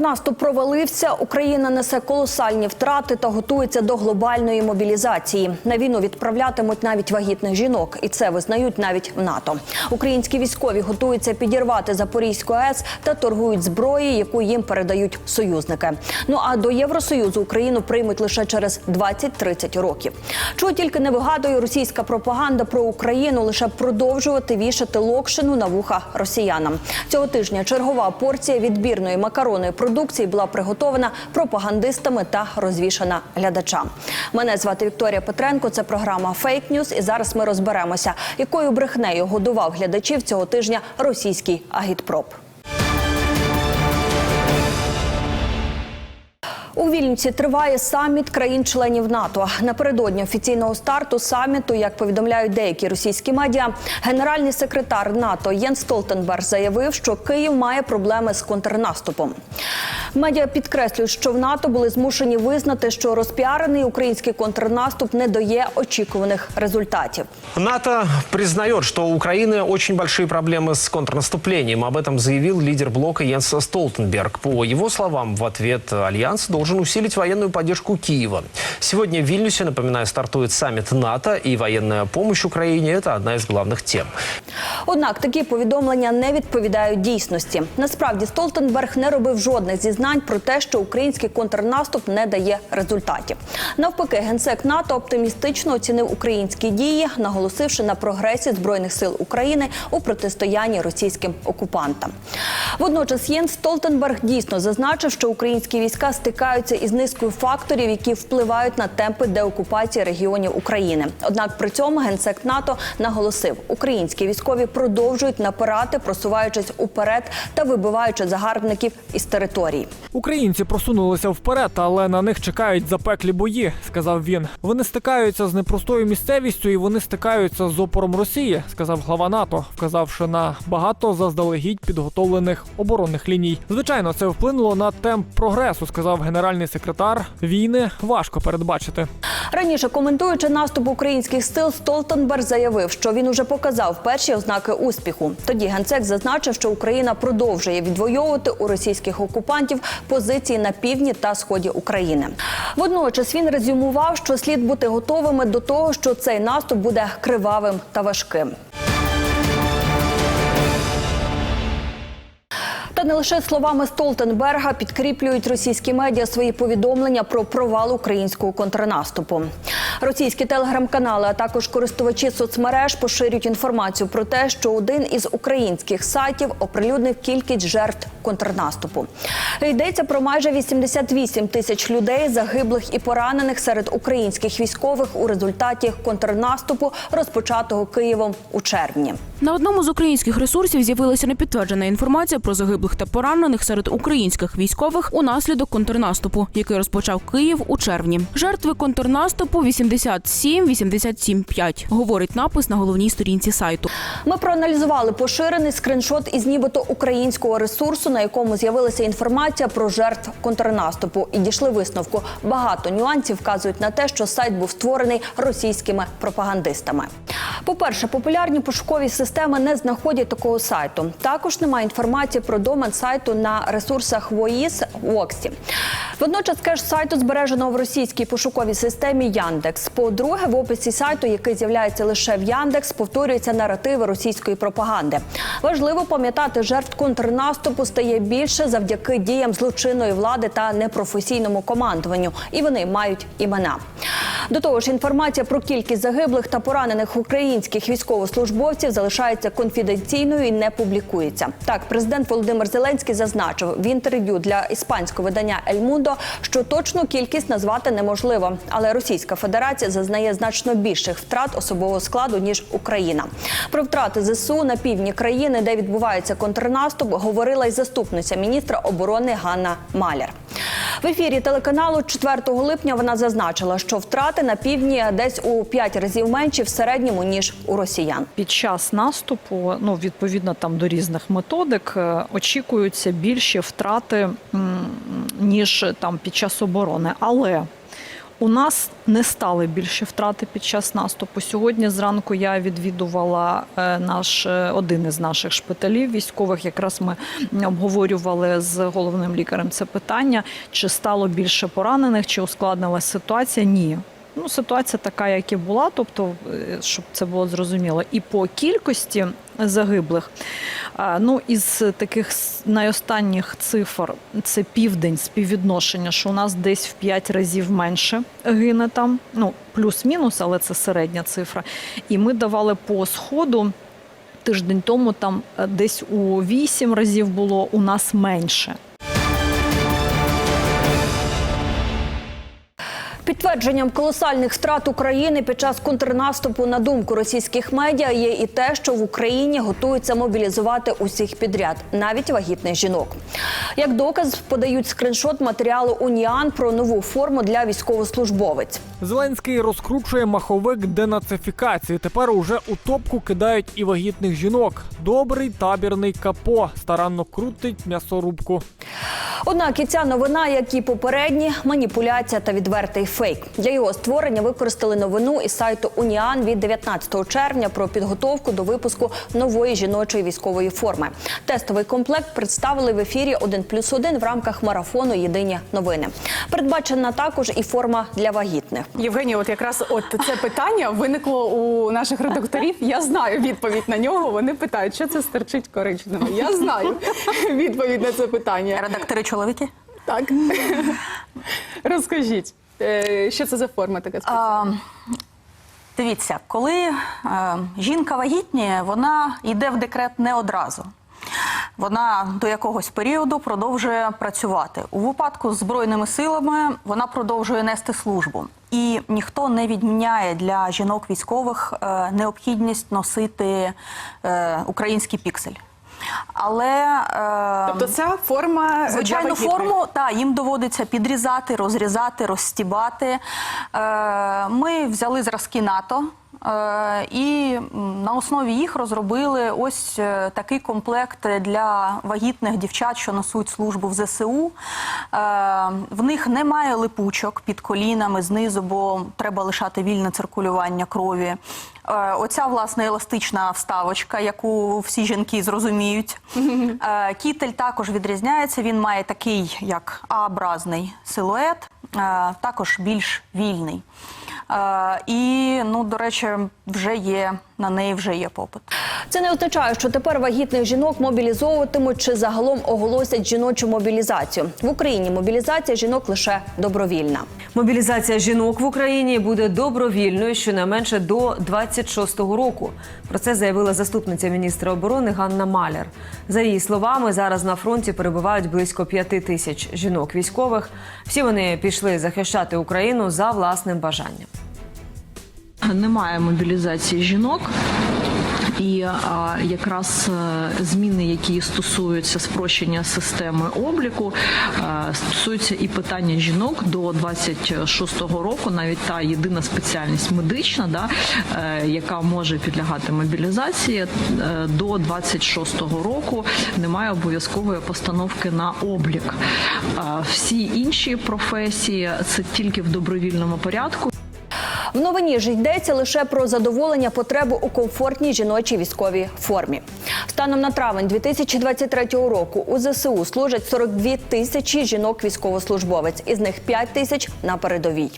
Контрнаступ провалився. Україна несе колосальні втрати та готується до глобальної мобілізації. На війну відправлятимуть навіть вагітних жінок, і це визнають навіть в НАТО. Українські військові готуються підірвати Запорізьку АЕС та торгують зброєю, яку їм передають союзники. Ну а до Євросоюзу Україну приймуть лише через 20-30 років. Чого тільки не вигадує російська пропаганда про Україну, лише продовжувати вішати локшину на вуха росіянам. Цього тижня чергова порція відбірної макаронної продукції була приготована пропагандистами та розвішана глядачам. Мене звати Вікторія Петренко. Це програма Фейк Ньюз. І зараз ми розберемося, якою брехнею годував глядачів цього тижня російський агітпроп. У Вільнюсі триває саміт країн-членів НАТО. Напередодні офіційного старту саміту, як повідомляють деякі російські медіа, генеральний секретар НАТО Єн Столтенберг заявив, що Київ має проблеми з контрнаступом. Медіа підкреслюють, що в НАТО були змушені визнати, що розпіарений український контрнаступ не дає очікуваних результатів. НАТО признает, что у Украины очень большие проблемы с контрнаступлением. Об этом заявил лидер блока Йенс Столтенберг. По его словам, в ответ Альянс должен усилить военную поддержку Киева. Сегодня в Вильнюсе, напоминаю, стартует саммит НАТО, и военная помощь Украине – это одна из главных тем. Однак такі повідомлення не відповідають дійсності. Насправді Столтенберг не робив жодних зізнань про те, що український контрнаступ не дає результатів. Навпаки, генсек НАТО оптимістично оцінив українські дії, наголосивши на прогресі збройних сил України у протистоянні російським окупантам. Водночас Єнс Столтенберг дійсно зазначив, що українські війська стикаються із низкою факторів, які впливають на темпи деокупації регіонів України. Однак при цьому генсек НАТО наголосив, українські військові продовжують напирати, просуваючись уперед та вибиваючи загарбників із території. Українці просунулися вперед, але на них чекають запеклі бої, сказав він. Вони стикаються з непростою місцевістю і вони стикаються з опором Росії, сказав глава НАТО, вказавши на багато заздалегідь підготовлених оборонних ліній. Звичайно, це вплинуло на темп прогресу, сказав генеральний секретар. Війни важко передбачити. Раніше коментуючи наступ українських сил, Столтенберг заявив, що він уже показав перші ознаки успіху. Тоді генсек зазначив, що Україна продовжує відвоювати у російських окупантів позиції на півдні та сході України. Водночас він резюмував, що слід бути готовими до того, що цей наступ буде кривавим та важким. Та не лише словами Столтенберга підкріплюють російські медіа свої повідомлення про провал українського контрнаступу. Російські телеграм-канали, а також користувачі соцмереж поширюють інформацію про те, що один із українських сайтів оприлюднив кількість жертв контрнаступу. Йдеться про майже 88 тисяч людей, загиблих і поранених серед українських військових у результаті контрнаступу, розпочатого Києвом у червні. На одному з українських ресурсів з'явилася непідтверджена інформація про загиблих та поранених серед українських військових унаслідок контрнаступу, який розпочав Київ у червні. Жертви контрнаступу 87-87-5, говорить напис на головній сторінці сайту. Ми проаналізували поширений скриншот із нібито українського ресурсу, на якому з'явилася інформація про жертв контрнаступу, і дійшли висновку. Багато нюансів вказують на те, що сайт був створений російськими пропагандистами. По-перше, популярні пошукові системи не знаходять такого сайту. Також немає інформації про домен сайту на ресурсах ВОІС Воксі. Водночас кеш сайту збережено в російській пошуковій системі Яндекс. По-друге, в описі сайту, який з'являється лише в Яндекс, повторюються наративи російської пропаганди. Важливо пам'ятати, жертв контрнаступу стає більше завдяки діям злочинної влади та непрофесійному командуванню, і вони мають імена. До того ж, інформація про кількість загиблих та поранених українських військовослужбовців залишається конфіденційною і не публікується. Так, президент Володимир Зеленський зазначив в інтерв'ю для іспанського видання «Ель Мундо», що точну кількість назвати неможливо, але Російська Федерація зазнає значно більших втрат особового складу ніж Україна. Про втрати ЗСУ на півдні країни, де відбувається контрнаступ, говорила й заступниця міністра оборони Ганна Маляр. В ефірі телеканалу 4 липня вона зазначила, що втрати на півдні десь у 5 разів менші в середньому ніж у росіян. Під час наступу, ну відповідно там до різних методик, е, очікуються більші втрати ніж там під час оборони. Але У нас не стали більші втрати під час наступу. Сьогодні зранку я відвідувала е, наш е, один із наших шпиталів військових. Якраз ми обговорювали з головним лікарем це питання: чи стало більше поранених, чи ускладнилася ситуація? Ні. Ну, ситуація така, як і була, тобто, е, щоб це було зрозуміло. І по кількості загиблих, ну, із таких найостанніх цифр це південь співвідношення, що у нас десь в 5 разів менше гине там, ну, плюс-мінус, але це середня цифра. І ми давали по сходу. Тиждень тому там е, десь у 8 разів було у нас менше. Підтвердженням колосальних втрат України під час контрнаступу на думку російських медіа є і те, що в Україні готуються мобілізувати усіх підряд, навіть вагітних жінок. Як доказ подають скриншот матеріалу Уніан про нову форму для військовослужбовець. Зеленський розкручує маховик денацифікації. Тепер уже у топку кидають і вагітних жінок. Добрий табірний капо старанно крутить м'ясорубку. Однак і ця новина, як і попередні, маніпуляція та відвертий фейк. Для його створення використали новину із сайту Уніан від 19 червня про підготовку до випуску нової жіночої військової форми. Тестовий комплект представили в ефірі 1 плюс 1 в рамках марафону Єдині новини. Передбачена також і форма для вагітних. Євгенія, от якраз от це питання виникло у наших редакторів. Я знаю відповідь на нього. Вони питають, що це стерчить коричнево. Я знаю відповідь на це питання. Редактори чоловіки? Так розкажіть, е, що це за форма така спеціальна? Дивіться, коли е, жінка вагітніє, вона йде в декрет не одразу. Вона до якогось періоду продовжує працювати. У випадку з збройними силами вона продовжує нести службу. І ніхто не відміняє для жінок військових е, необхідність носити український піксель. Але е, Тобто ця форма Звичайну форму та їм доводиться підрізати, розрізати, розстібати. Е, Ми взяли зразки НАТО. Е, І на основі їх розробили ось е, такий комплект для вагітних дівчат, що несуть службу в ЗСУ. Е, В них немає липучок під колінами знизу, бо треба лишати вільне циркулювання крові. Оця власне еластична вставочка, яку всі жінки зрозуміють. Кітель також відрізняється. Він має такий як А-образний силует, е, також більш вільний. І, ну, до речі, вже є на неї вже є попит. Це не означає, що тепер вагітних жінок мобілізовуватимуть чи загалом оголосять жіночу мобілізацію. В Україні мобілізація жінок лише добровільна. Мобілізація жінок в Україні буде добровільною щонайменше до 26-го року. Про це заявила заступниця міністра оборони Ганна Маляр. За її словами, зараз на фронті перебувають близько п'яти тисяч жінок військових. Всі вони пішли захищати Україну за власним бажанням. Немає мобілізації жінок. І а, якраз е, зміни, які стосуються спрощення системи обліку, е, стосуються і питання жінок до 26-го року, навіть та єдина спеціальність медична, да, е, яка може підлягати мобілізації е, до 26-го року, немає обов'язкової постановки на облік. Е, Всі інші професії це тільки в добровільному порядку. В новині ж йдеться лише про задоволення потреби у комфортній жіночій військовій формі. Станом на травень 2023 року у ЗСУ служать 42 тисячі жінок військовослужбовець, із них 5 тисяч на передовій.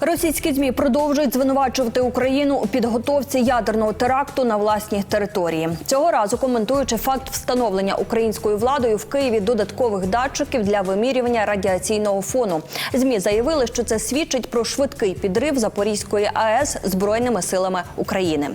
Російські змі продовжують звинувачувати Україну у підготовці ядерного теракту на власній території. Цього разу коментуючи факт встановлення українською владою в Києві додаткових датчиків для вимірювання радіаційного фону. Змі заявили, що це свідчить про швидкий підрив Запорізької АЕС збройними силами України.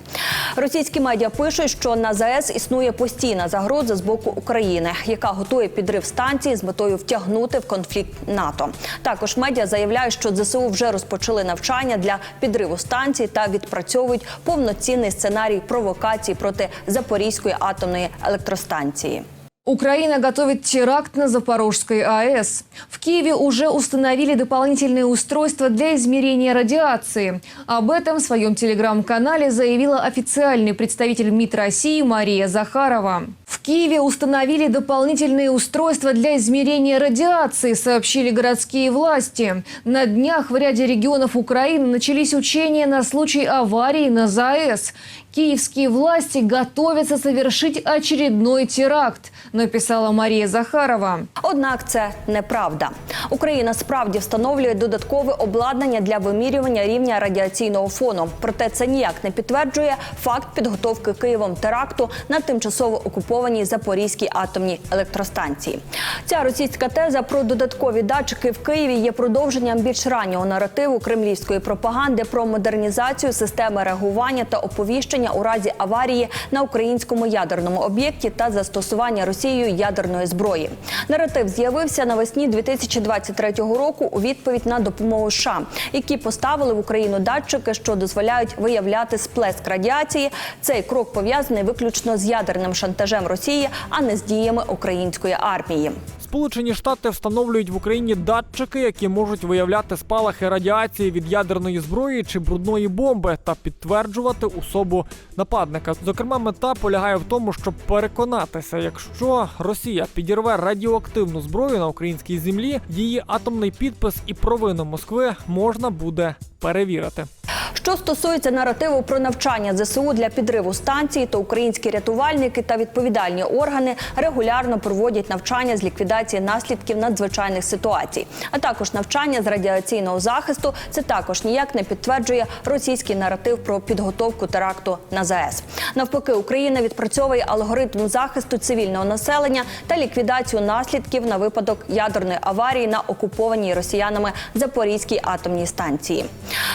Російські медіа пишуть, що на ЗАЕС існує постійна загроза з боку України, яка готує підрив станції з метою втягнути в конфлікт НАТО. Також медіа заявляють, що ЗСУ вже розпочали навчання для підриву станції та відпрацьовують повноцінний сценарій провокацій проти Запорізької атомної електростанції. Украина готовит теракт на Запорожской АЭС. В Киеве уже установили дополнительные устройства для измерения радиации. Об этом в своем телеграм-канале заявила официальный представитель МИД России Мария Захарова. В Киеве установили дополнительные устройства для измерения радиации, сообщили городские власти. На днях в ряде регионов Украины начались учения на случай аварии на ЗАЭС. Киевские власти готовятся совершить очередной теракт, написала Мария Захарова. Однак це неправда. Україна справді встановлює додаткове обладнання для вимірювання рівня радіаційного фону. Проте це ніяк не підтверджує факт підготовки Києвом теракту на тимчасово окупованій Запорізькій атомній електростанції. Ця російська теза про додаткові датчики в Києві є продовженням більш раннього наративу кремлівської пропаганди про модернізацію системи реагування та оповіщення у разі аварії на українському ядерному об'єкті та застосування Росією ядерної зброї. Наратив з'явився навесні 2023 року у відповідь на допомогу США, які поставили в Україну датчики, що дозволяють виявляти сплеск радіації. Цей крок пов'язаний виключно з ядерним шантажем Росії, а не з діями української армії. Сполучені Штати встановлюють в Україні датчики, які можуть виявляти спалахи радіації від ядерної зброї чи брудної бомби та підтверджувати особу нападника. Зокрема, мета полягає в тому, щоб переконатися, якщо Росія підірве радіоактивну зброю на українській землі, її атомний підпис і провину Москви можна буде перевірити. Що стосується наративу про навчання ЗСУ для підриву станції, то українські рятувальники та відповідальні органи регулярно проводять навчання з ліквідації наслідків надзвичайних ситуацій, а також навчання з радіаційного захисту. Це також ніяк не підтверджує російський наратив про підготовку теракту на ЗАЕС. Навпаки, Україна відпрацьовує алгоритм захисту цивільного населення та ліквідацію наслідків на випадок ядерної аварії на окупованій росіянами Запорізькій атомній станції.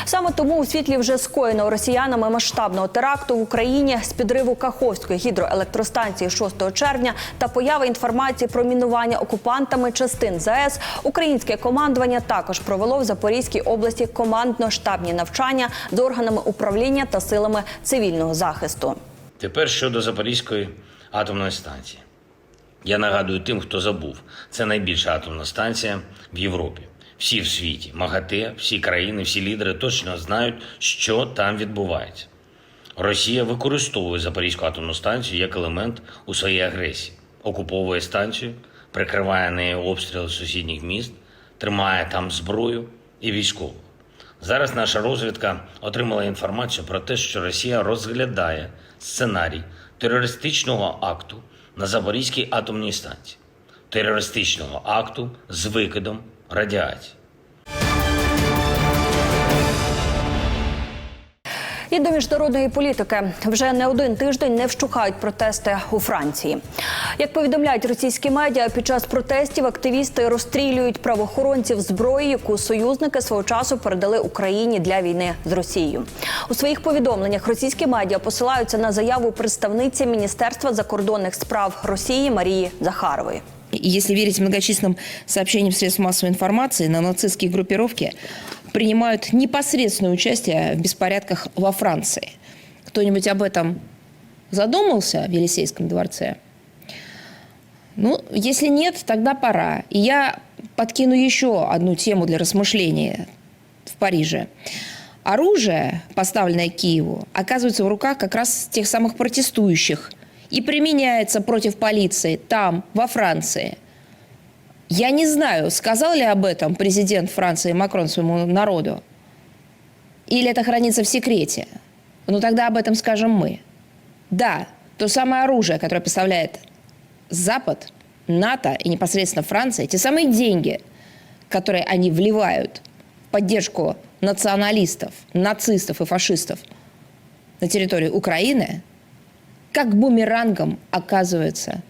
Саме тому у світлі вже скоєного росіянами масштабного теракту в Україні з підриву Каховської гідроелектростанції 6 червня та появи інформації про мінування окупантами частин ЗАЕС, українське командування також провело в Запорізькій області командно-штабні навчання з органами управління та силами цивільного захисту. Тепер щодо Запорізької атомної станції. Я нагадую тим, хто забув, це найбільша атомна станція в Європі. Всі в світі, МАГАТЕ, всі країни, всі лідери точно знають, що там відбувається. Росія використовує Запорізьку атомну станцію як елемент у своїй агресії, окуповує станцію, прикриває нею обстріли сусідніх міст, тримає там зброю і військову. Зараз наша розвідка отримала інформацію про те, що Росія розглядає сценарій терористичного акту на Запорізькій атомній станції, терористичного акту з викидом радіації. І до міжнародної політики вже не один тиждень не вщухають протести у Франції. Як повідомляють російські медіа, під час протестів активісти розстрілюють правоохоронців зброї, яку союзники свого часу передали Україні для війни з Росією. У своїх повідомленнях російські медіа посилаються на заяву представниці Міністерства закордонних справ Росії Марії Захарової. Если верить многочисленным сообщениям средств массовой информации, на нацистские группировки принимают непосредственное участие в беспорядках во Франции. Кто-нибудь об этом задумался в Елисейском дворце? Ну, если нет, тогда пора. И я подкину еще одну тему для размышления в Париже. Оружие, поставленное Киеву, оказывается в руках как раз тех самых протестующих и применяется против полиции там, во Франции. Я не знаю, сказал ли об этом президент Франции Макрон своему народу, или это хранится в секрете. Ну тогда об этом скажем мы. Да, то самое оружие, которое поставляет Запад, НАТО и непосредственно Франция, те самые деньги, которые они вливают в поддержку националистов, нацистов и фашистов на территории Украины, как бумерангом оказывается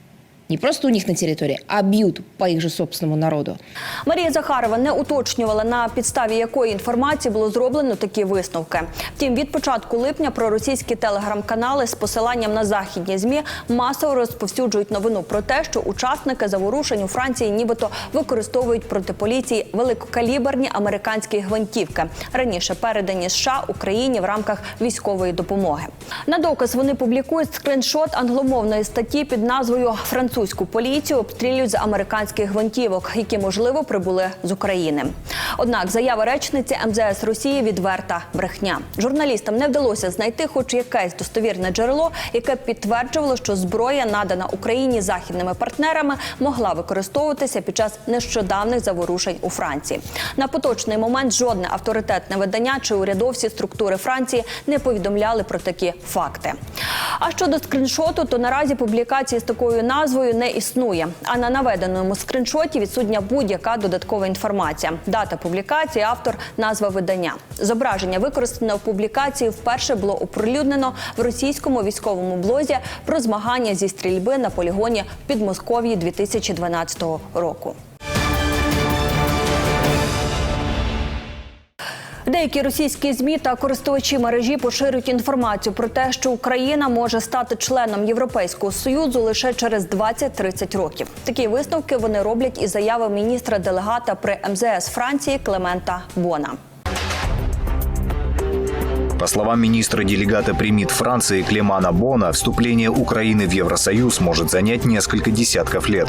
не просто у них на территории, а бьют по их же собственному народу. Марія Захарова не уточнювала на підставі якої інформації було зроблено такі висновки. Втім, від початку липня проросійські телеграм-канали з посиланням на західні змі масово розповсюджують новину про те, що учасники заворушень у Франції, нібито використовують проти поліції великокаліберні американські гвинтівки, раніше передані США Україні в рамках військової допомоги. На доказ вони публікують скриншот англомовної статті під назвою Француз французьку поліцію обстрілюють з американських гвинтівок, які можливо прибули з України. Однак заява речниці МЗС Росії відверта брехня. Журналістам не вдалося знайти хоч якесь достовірне джерело, яке підтверджувало, що зброя, надана Україні західними партнерами, могла використовуватися під час нещодавних заворушень у Франції. На поточний момент жодне авторитетне видання чи урядовці структури Франції не повідомляли про такі факти. А щодо скріншоту, то наразі публікації з такою назвою не існує. А на наведеному скриншоті відсутня будь-яка додаткова інформація. Дата публікації, автор, назва видання. Зображення використане в публікації вперше було оприлюднено в російському військовому блозі про змагання зі стрільби на полігоні в Підмосков'ї 2012 року. Деякі російські змі та користувачі мережі поширюють інформацію про те, що Україна може стати членом Європейського союзу лише через 20-30 років. Такі висновки вони роблять із заяви міністра делегата при МЗС Франції Клемента Бона. По словам министра-делегата при МИД Франции Клемана Бона, вступление Украины в Евросоюз может занять несколько десятков лет.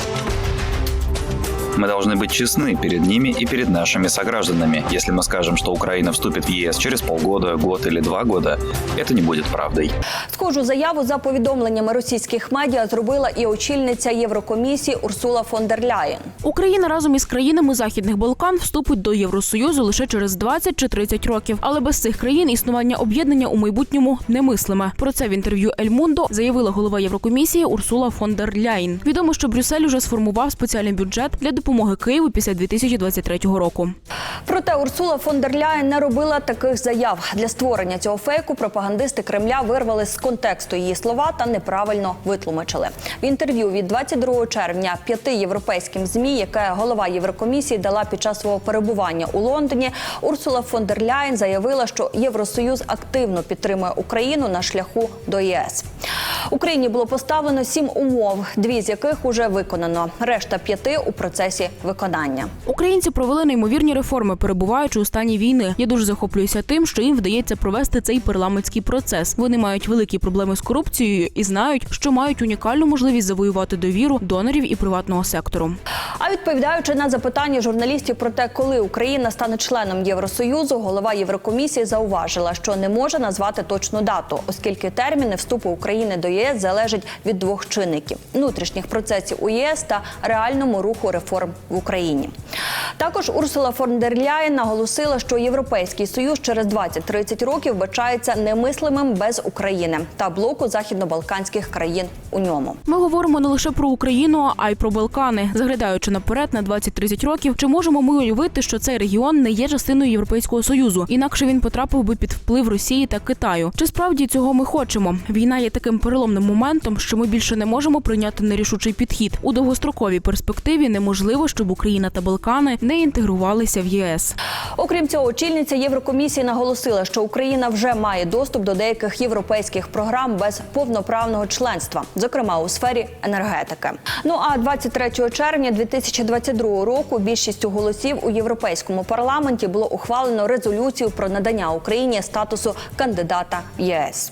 Мы должны быть честны перед ними и перед нашими согражданами. Если мы скажем, что Украина вступит в ЕС через полгода, год или два года, это не будет правдой. Схожу заяву за повідомленнями російських медіа зробила і очільниця Єврокомісії Урсула фон дер Ляєн. Україна разом із країнами Західних Балкан вступить до Євросоюзу лише через 20 чи 30 років. Але без цих країн існування об'єднання у майбутньому немислиме. Про це в інтерв'ю Ель Мундо заявила голова Єврокомісії Урсула фон дер Ляєн. Відомо, що Брюссель уже сформував спеціальний бюджет для допомоги Києву після 2023 року. Проте Урсула фон дер Ляєн не робила таких заяв. Для створення цього фейку пропагандисти Кремля вирвали з контексту її слова та неправильно витлумачили. В інтерв'ю від 22 червня п'яти європейським змі, яке голова Єврокомісії дала під час свого перебування у Лондоні, Урсула фон дер Ляєн заявила, що Євросоюз активно підтримує Україну на шляху до ЄС. Україні було поставлено сім умов, дві з яких уже виконано. Решта п'яти у процесі виконання. Українці провели неймовірні реформи, перебуваючи у стані війни. Я дуже захоплююся тим, що їм вдається провести цей парламентський процес. Вони мають великі проблеми з корупцією і знають, що мають унікальну можливість завоювати довіру донорів і приватного сектору. А відповідаючи на запитання журналістів про те, коли Україна стане членом Євросоюзу, голова Єврокомісії зауважила, що не може назвати точну дату, оскільки терміни вступу України до ЄС залежать від двох чинників: внутрішніх процесів у ЄС та реальному руху реформ в Україні. Також Урсула фон дер Ляєн наголосила, що Європейський союз через 20-30 років вбачається немислимим без України та блоку західно-балканських країн у ньому. Ми говоримо не лише про Україну, а й про Балкани. Заглядаючи наперед на 20-30 років, чи можемо ми уявити, що цей регіон не є частиною Європейського союзу? Інакше він потрапив би під вплив Росії та Китаю. Чи справді цього ми хочемо? Війна є таким переломним моментом, що ми більше не можемо прийняти нерішучий підхід у довгостроковій перспективі. Неможливо, щоб Україна та Балкани не інтегрувалися в ЄС. Окрім цього, очільниця Єврокомісії наголосила, що Україна вже має доступ до деяких європейських програм без повноправного членства, зокрема у сфері енергетики. Ну а 23 червня 2022 року більшістю голосів у європейському парламенті було ухвалено резолюцію про надання Україні статусу кандидата ЄС.